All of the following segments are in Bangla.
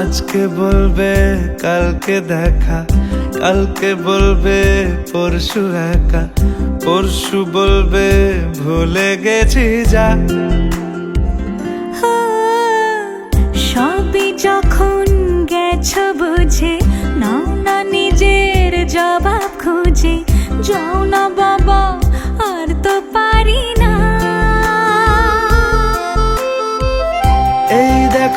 আজকে বলবে কালকে দেখা। কালকে বলবে পরশু একা। পরশু বলবে ভুলে গেছি যা।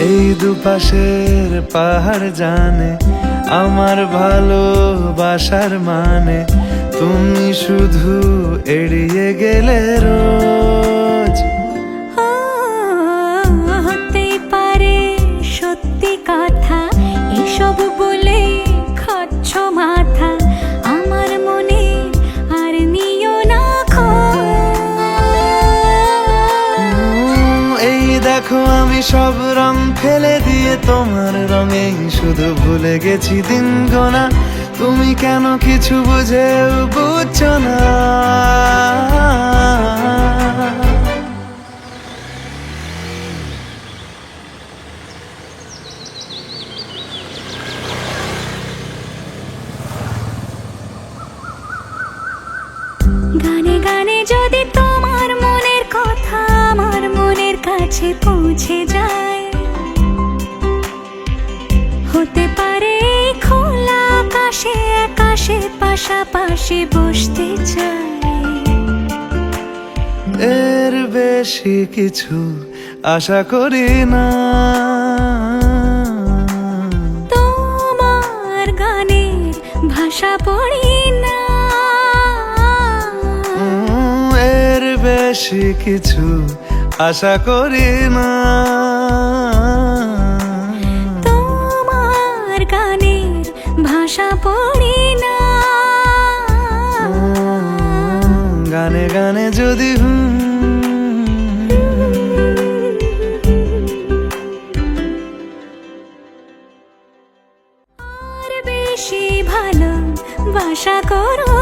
এই দুপাশের পাহাড় জানে আমার ভালোবাসার মানে। তুমি শুধু এড়িয়ে গেলে রোজ দেখো আমি সব রং ফেলে দিয়ে তোমার রঙে শুধু ভুলে গেছি দিন গোনা। তুমি কেন কিছু বুঝে বুঝছ না? কাছে পৌঁছে যায়। হতে পারে খোলা আকাশে আকাশে পাশাপাশি বসতে চায়। এর বেশি কিছু আশা করি না। তোমার গানের ভাষা পড়ি না। এর বেশি কিছু আশা করি না তোমার গানের ভাষা পড়ি না। গানে গানে যদি হুম। বেশি ভালো বাসা করো